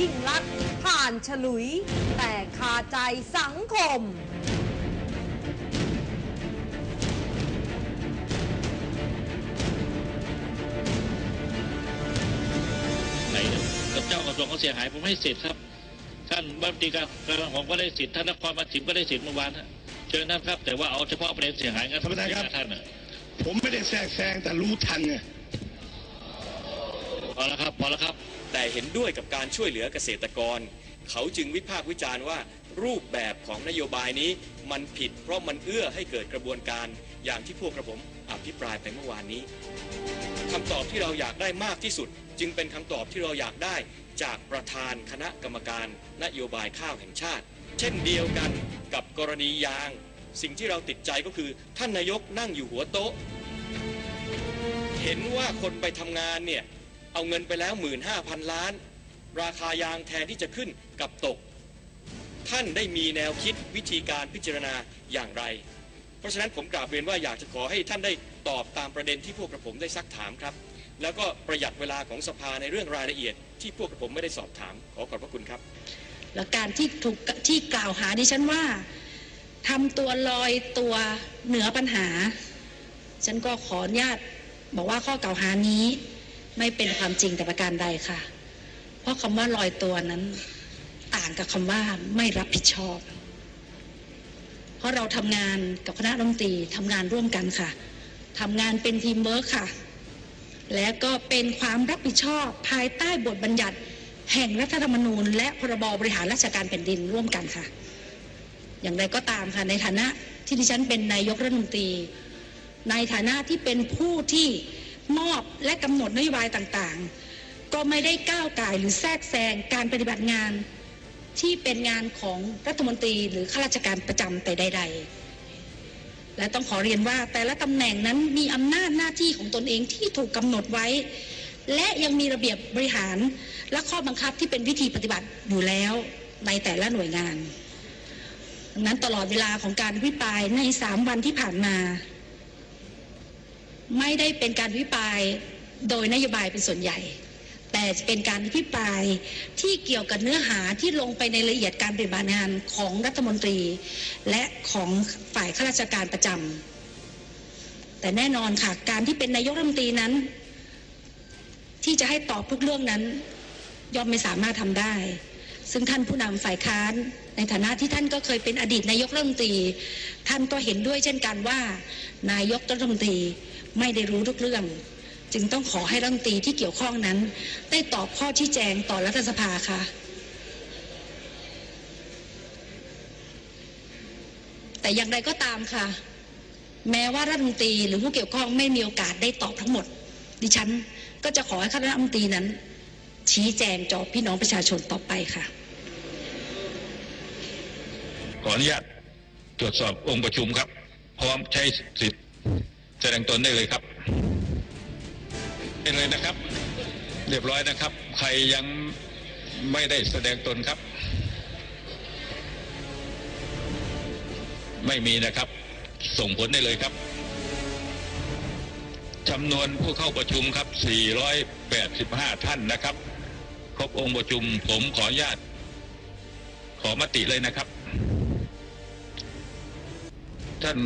ยิ่งลักษณ์ผ่านฉลุย แต่คาใจสังคม ไหนกับเจ้ากระทรวงเขาเสียหายผมให้สิทธิ์ครับ ท่านบัญชีการกระทรวงผมก็ได้สิทธิ์ท่านนครมาชิมก็ได้สิทธิ์เมื่อวานฮะเชิญนะครับ แต่ว่าเอาเฉพาะประเด็นเสียหายงั้นท่านประธานครับ ท่านน่ะผมไม่ได้แทรกแซงแต่รู้ทันไงพ อแล้วครับพอแล้วครับ แต่เห็นด้วยกับการช่วยเหลือเกษตรกร เขาจึงวิพากษ์วิจารณ์ว่า รูปแบบของนโยบายนี้มันผิด เพราะมันเอื้อให้เกิดกระบวนการอย่างที่พวกกระผมอภิปรายไปเมื่อวานนี้คำตอบที่เราอยากได้มากที่สุด จึงเป็นคำตอบที่เราอยากได้จากประธานคณะกรรมการนโยบายข้าวแห่งชาติ เช่นเดียวกันกับกรณียาง สิ่งที่เราติดใจก็คือ ท่านนายกนั่งอยู่หัวโต๊ะ เห็นว่าคนไปทำงานเนี่ย เอาเงินไปแล้ว 15,000 ล้าน ราคายางแทนที่จะขึ้นกับตก ท่านได้มีแนวคิดวิธีการพิจารณาอย่างไร เพราะฉะนั้นผมกราบเรียนว่าอยากจะขอให้ท่านได้ตอบตามประเด็นที่พวกกระผมได้ซักถามครับ แล้วก็ประหยัดเวลาของสภาในเรื่องรายละเอียด ที่พวกกระผมไม่ได้สอบถาม ขอขอบพระคุณครับ แล้วการที่ถูกที่กล่าวหาดิฉันว่าทำตัวลอยตัวเหนือปัญหา ฉันก็ขออนุญาตบอกว่าข้อกล่าวหานี้ ไม่เป็นความจริงแต่ประการใดค่ะ เพราะคำว่าลอยตัวนั้น ต่างกับคำว่าไม่รับผิดชอบ เพราะเราทำงานกับคณะรัฐมนตรีทำงานร่วมกันค่ะทำงานเป็นทีมเวิร์คค่ะ และก็เป็นความรับผิดชอบภายใต้บทบัญญัติ แห่งรัฐธรรมนูญ และพรบบริหารราชการแผ่นดินร่วมกันค่ะ อย่างไรก็ตามค่ะในฐานะที่ดิฉันเป็นนายกรัฐมนตรี ในฐานะที่เป็นผู้ที่ มอบและกำหนดนโยบายต่างๆ ก็ไม่ได้ก้าวไก่หรือแทรกแซงการปฏิบัติงานที่เป็นงานของรัฐมนตรีหรือข้าราชการประจำแต่ใด ๆ และต้องขอเรียนว่าแต่ละตำแหน่งนั้นมีอำนาจหน้าที่ของตนเองที่ถูกกำหนดไว้ และยังมีระเบียบบริหารและข้อบังคับที่เป็นวิธีปฏิบัติอยู่แล้วในแต่ละหน่วยงานดังนั้นตลอดเวลาของการวิปายในสามวันที่ผ่านมา ไม่ได้เป็นการวิปรายโดยนโยบายเป็นส่วนใหญ่ แต่เป็นการพิปรายที่เกี่ยวกับเนื้อหาที่ลงไปในรายละเอียดการปฏิบัติงานของรัฐมนตรี และของฝ่ายข้าราชการประจำแต่แน่นอนค่ะการที่เป็นนายกรัฐมนตรีนั้น ที่จะให้ตอบทุกเรื่องนั้นย่อมไม่สามารถทำได้ ซึ่งท่านผู้นำฝ่ายค้านในฐานะที่ท่านก็เคยเป็นอดีตนายกรัฐมนตรี ท่านก็เห็นด้วยเช่นกันว่า นายกรัฐมนตรี ไม่ได้รู้ทุกเรื่อง จึงต้องขอให้รัฐมนตรีที่เกี่ยวข้องนั้น ได้ตอบข้อชี้แจงต่อรัฐสภาค่ะแต่อย่างไรก็ตามค่ะ แม้ว่ารัฐมนตรีหรือผู้เกี่ยวข้องไม่มีโอกาสได้ตอบทั้งหมด ดิฉันก็จะขอให้คณะรัฐมนตรีนั้น ชี้แจงจอพี่น้องประชาชนต่อไปค่ะ ขออนุญาตตรวจสอบองค์ประชุมครับ พร้อมใช้สิทธิ์ แสดงตนได้เลยครับเป็นเลยนะครับ เรียบร้อยนะครับ ใครยังไม่ได้แสดงตนครับ ไม่มีนะครับ ส่งผลได้เลยครับจำนวนผู้เข้าประชุมครับ 485 ท่านนะครับ ครบองค์ประชุมผมขออนุญาต ขอมติเลยนะครับ ท่าน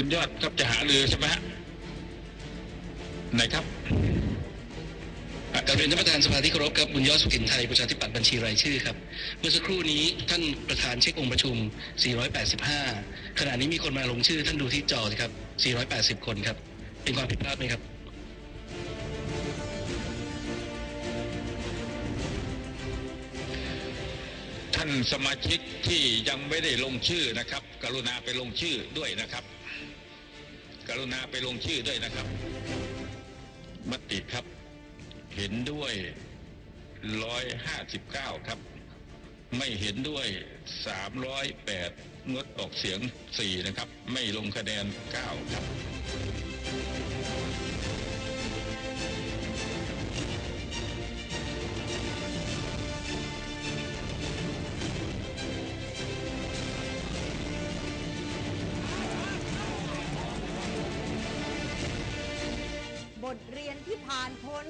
คุณยอดครับจะหาเรือใช่ไหมฮะไหนครับกาบเรียนท่านประธานสภาที่เคารพครับบุญยอดสุขินไทยประชาธิปัตย์บัญชีรายชื่อครับ เมื่อสักครู่นี้ท่านประธานเช็คองค์ประชุม 485 ขณะนี้มีคนมาลงชื่อ ท่านดูที่จอสิครับ 480 คนครับ เป็นความผิดพลาดไหมครับท่านสมาชิกที่ยังไม่ได้ลงชื่อนะครับ กรุณาไปลงชื่อด้วยนะครับ กรุณาไปลงชื่อด้วยนะครับ มติครับ เห็นด้วย159ครับ ไม่เห็นด้วย308งดออกเสียง4นะครับ ไม่ลงคะแนน9ครับ ทเรียนที่ผ่านพ้น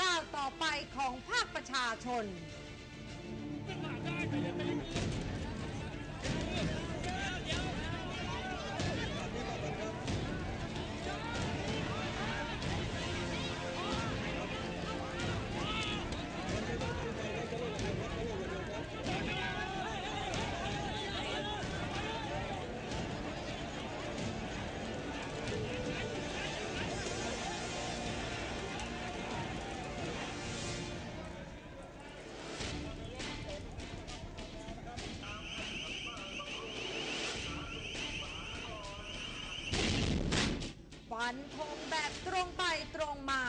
ก้าวต่อไปของภาคประชาชน บตรงไปตรงมา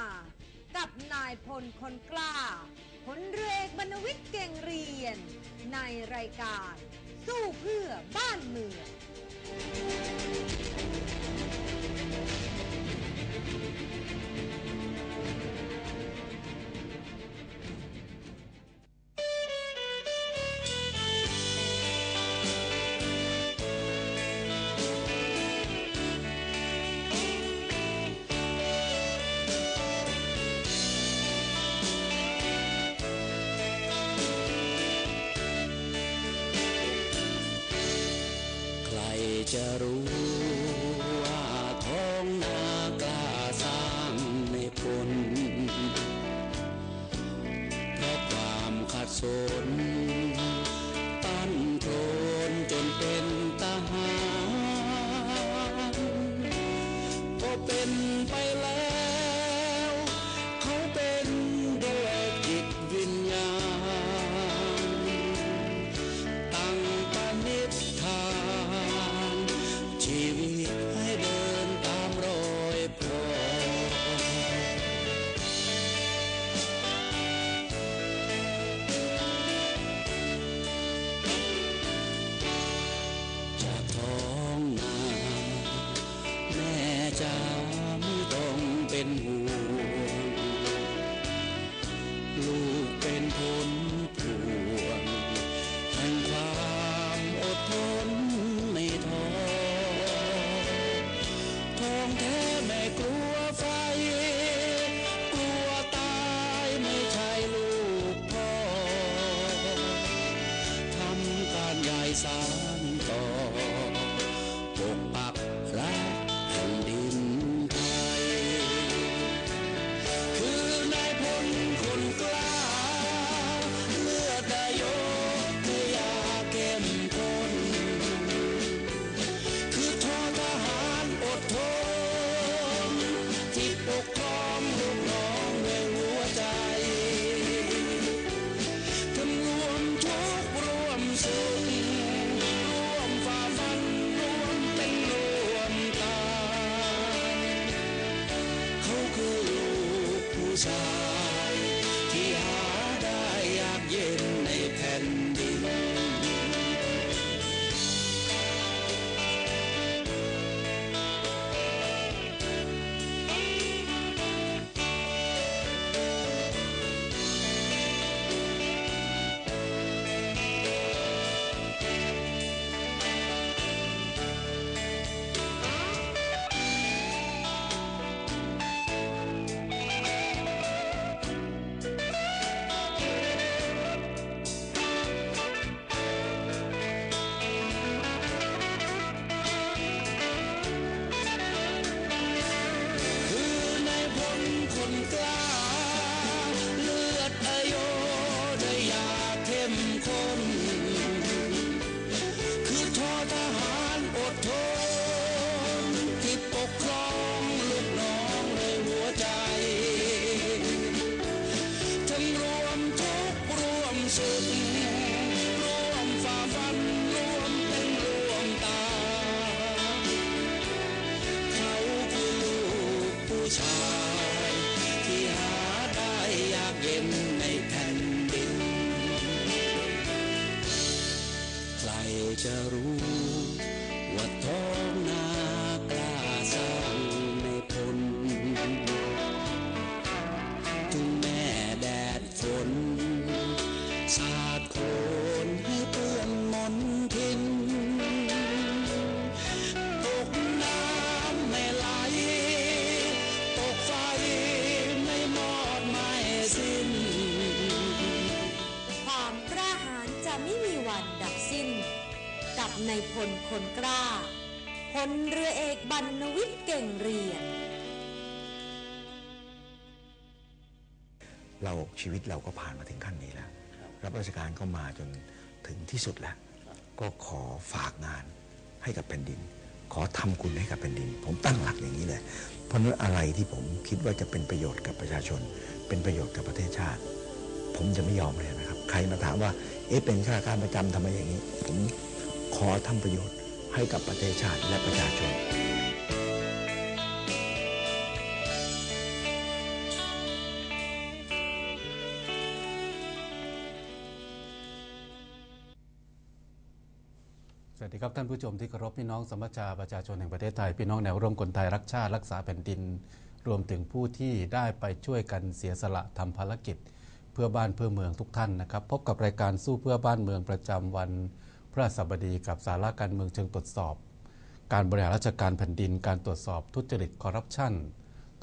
กับนายพลคนกล้าผลเรือเอกบรรวิทย์เก่งเรียน ในรายการ สู้เพื่อบ้านเมือง จะรู้ desire. กับนายพลคนกล้า พลเรือเอกบรรณวิทย์เก่งเรียน เราชีวิตเราก็ผ่านมาถึงขั้นนี้แล้ว รับราชการก็มาจนถึงที่สุดแล้ว ก็ขอฝากงานให้กับแผ่นดิน ขอทำคุณให้กับแผ่นดิน ผมตั้งหลักอย่างนี้เลย เพราะฉะนั้นอะไรที่ผมคิดว่าจะเป็นประโยชน์กับประชาชน เป็นประโยชน์กับประเทศชาติ ผมจะไม่ยอมเลยนะครับ ใครมาถามว่า เอ๊ะเป็นข้าราชการประจำทำไมอย่างนี้ ผม ขอทำประโยชน์ให้กับประเทศชาติและประชาชน สวัสดีครับท่านผู้ชมที่เคารพพี่น้องสมัชชาประชาชนแห่งประเทศไทย พี่น้องแนวร่วมคนไทยรักชาติรักษาแผ่นดิน รวมถึงผู้ที่ได้ไปช่วยกันเสียสละทำภารกิจ เพื่อบ้านเพื่อเมืองทุกท่านนะครับ พบกับรายการสู้เพื่อบ้านเมืองประจำวัน พระศัสบดีกับสาระการเมืองเชิงตรวจสอบ การบริหารราชการแผ่นดิน การตรวจสอบทุจริตคอร์รัปชัน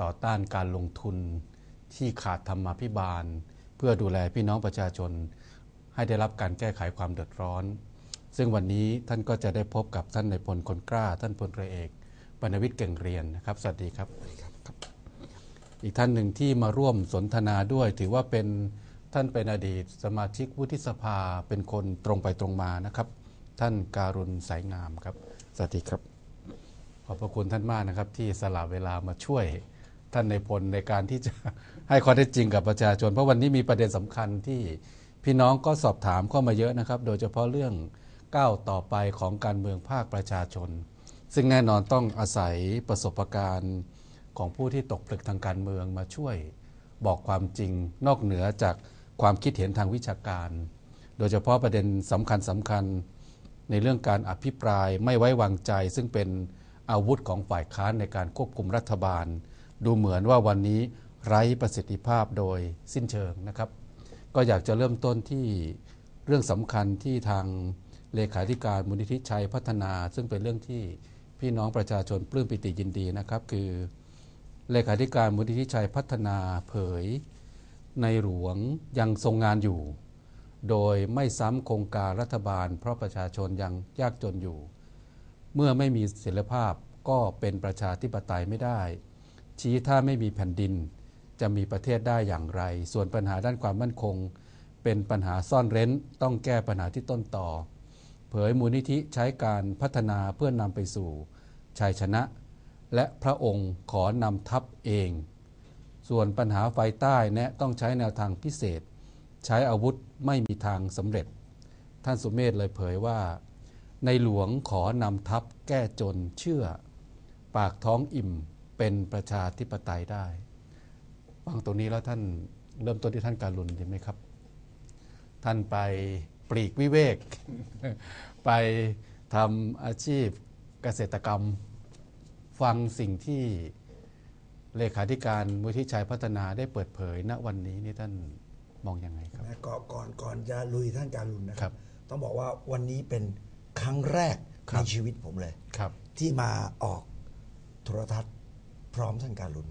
ต่อต้านการลงทุนที่ขาดธรรมาภิบาล เพื่อดูแลพี่น้องประชาชน ให้ได้รับการแก้ไขความเดือดร้อน ซึ่งวันนี้ท่านก็จะได้พบกับท่านในายพลคนกล้า ท่านพลเรือเอกบรรณวิทย์เก่งเรียนนะครับสวัสดีครับ อีกท่านหนึ่งที่มาร่วมสนทนาด้วยถือว่าเป็น ท่านเป็นอดีตสมาชิกวุฒิสภาเป็นคนตรงไปตรงมานะครับ ท่านการุณสายงามครับ สวัสดีครับ ขอบพระคุณท่านมากนะครับ ที่สละเวลามาช่วยท่านในพลในการที่จะให้ข้อเท็จจริงกับประชาชน เพราะวันนี้มีประเด็นสำคัญที่พี่น้องก็สอบถามเข้ามาเยอะนะครับ โดยเฉพาะเรื่องก้าวต่อไปของการเมืองภาคประชาชน ซึ่งแน่นอนต้องอาศัยประสบการณ์ของผู้ที่ตกผลึกทางการเมืองมาช่วยบอกความจริงนอกเหนือจาก ความคิดเห็นทางวิชาการ โดยเฉพาะประเด็นสำคัญสำคัญในเรื่องการอภิปรายไม่ไว้วางใจ ซึ่งเป็นอาวุธของฝ่ายค้านในการควบคุมรัฐบาล ดูเหมือนว่าวันนี้ไร้ประสิทธิภาพโดยสิ้นเชิงนะครับ ก็อยากจะเริ่มต้นที่เรื่องสำคัญที่ทางเลขาธิการมูลนิธิชัยพัฒนา ซึ่งเป็นเรื่องที่พี่น้องประชาชนปลื้มปิติยินดีนะครับ คือ เลขาธิการมูลนิธิชัยพัฒนาเผย ในหลวงยังทรงงานอยู่ โดยไม่ซ้ำโครงการรัฐบาล เพราะประชาชนยังยากจนอยู่ เมื่อไม่มีเสรีภาพก็เป็นประชาธิปไตยไม่ได้ ชี้ถ้าไม่มีแผ่นดิน จะมีประเทศได้อย่างไร ส่วนปัญหาด้านความมั่นคง เป็นปัญหาซ่อนเร้นต้องแก้ปัญหาที่ต้นต่อ เผยมูลนิธิใช้การพัฒนาเพื่อนำไปสู่ชัยชนะ และพระองค์ขอนำทัพเอง ส่วนปัญหาไฟใต้แนะต้องใช้แนวทางพิเศษ ใช้อาวุธไม่มีทางสำเร็จ ท่านสุเมธเลยเผยว่า ในหลวงขอนำทัพแก้จนเชื่อ ปากท้องอิ่มเป็นประชาธิปไตยได้ฟังตรงนี้แล้วท่านเริ่มต้นที่ท่านการุณดีไหมครับ ท่านไปปลีกวิเวก ไปทำอาชีพเกษตรกรรม ฟังสิ่งที่ เลขาธิการมูลที่ชัยพัฒนาได้เปิดเผยณวันนี้นี่ท่านมองยังไงครับ นะก่อนก่อนก่อนจะลุยท่านการุณนะคครัรับบ ต้องบอกว่าวันนี้เป็นครั้งแรกครัในบ ชีวิตผมเลย ครับ ที่มาออกโทรทัศน์พร้อมท่านการุณ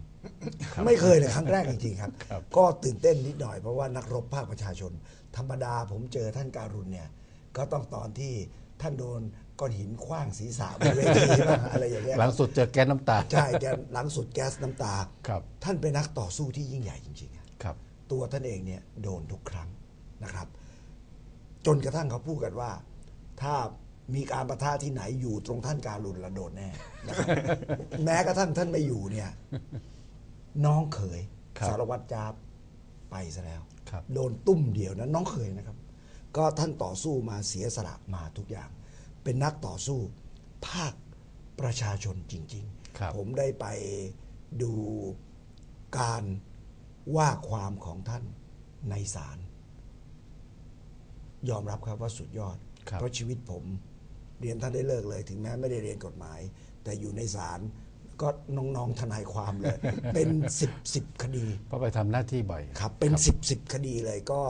ไม่เคยเลยครั้งแรกจริงๆครับ ครับก็ตื่นเต้นนิดหน่อยเพราะว่านักรบภาคประชาชน ธรรมดาผมเจอท่านการุณเนี่ยก็ต้องตอนที่ท่านโดน ก้อนหินคว้างศีรษะบนเวทีบ้างอะไรอย่างเงี้ยหลังสุดเจอแก๊สน้ำตา ใช่แกหลังสุดแก๊สน้ำตา ครับ ท่านเป็นนักต่อสู้ที่ยิ่งใหญ่จริงๆอะครับ ตัวท่านเองเนี่ยโดนทุกครั้งนะครับ จนกระทั่งเขาพูดกันว่า ถ้ามีการประทะที่ไหนอยู่ตรงท่านการุณละโดนแน่นะครับแม้กระทั่งท่านไม่อยู่เนี่ย น้องเขยครับสารวัตรจาบไปซะแล้ว ครับ โดนตุ้มเดียวนะน้องเขยนะครับ ก็ท่านต่อสู้มาเสียสละมาทุกอย่าง เป็นนักต่อสู้ ภาคประชาชนจริงครับผมได้ไปดูการว่าความของท่านในศาลยอมรับครับว่าสุดยอดครับเพราะชีวิตผมเรียนท่านได้เลิกเลย ถึงแม้ไม่ได้เรียนกฎหมาย แต่อยู่ในศาลก็น้องๆทนายความเลย เป็นสิบสิบคดี เพราะไปทำหน้าที่บ่อยครับ เป็นสิบสิบคดีเลยก็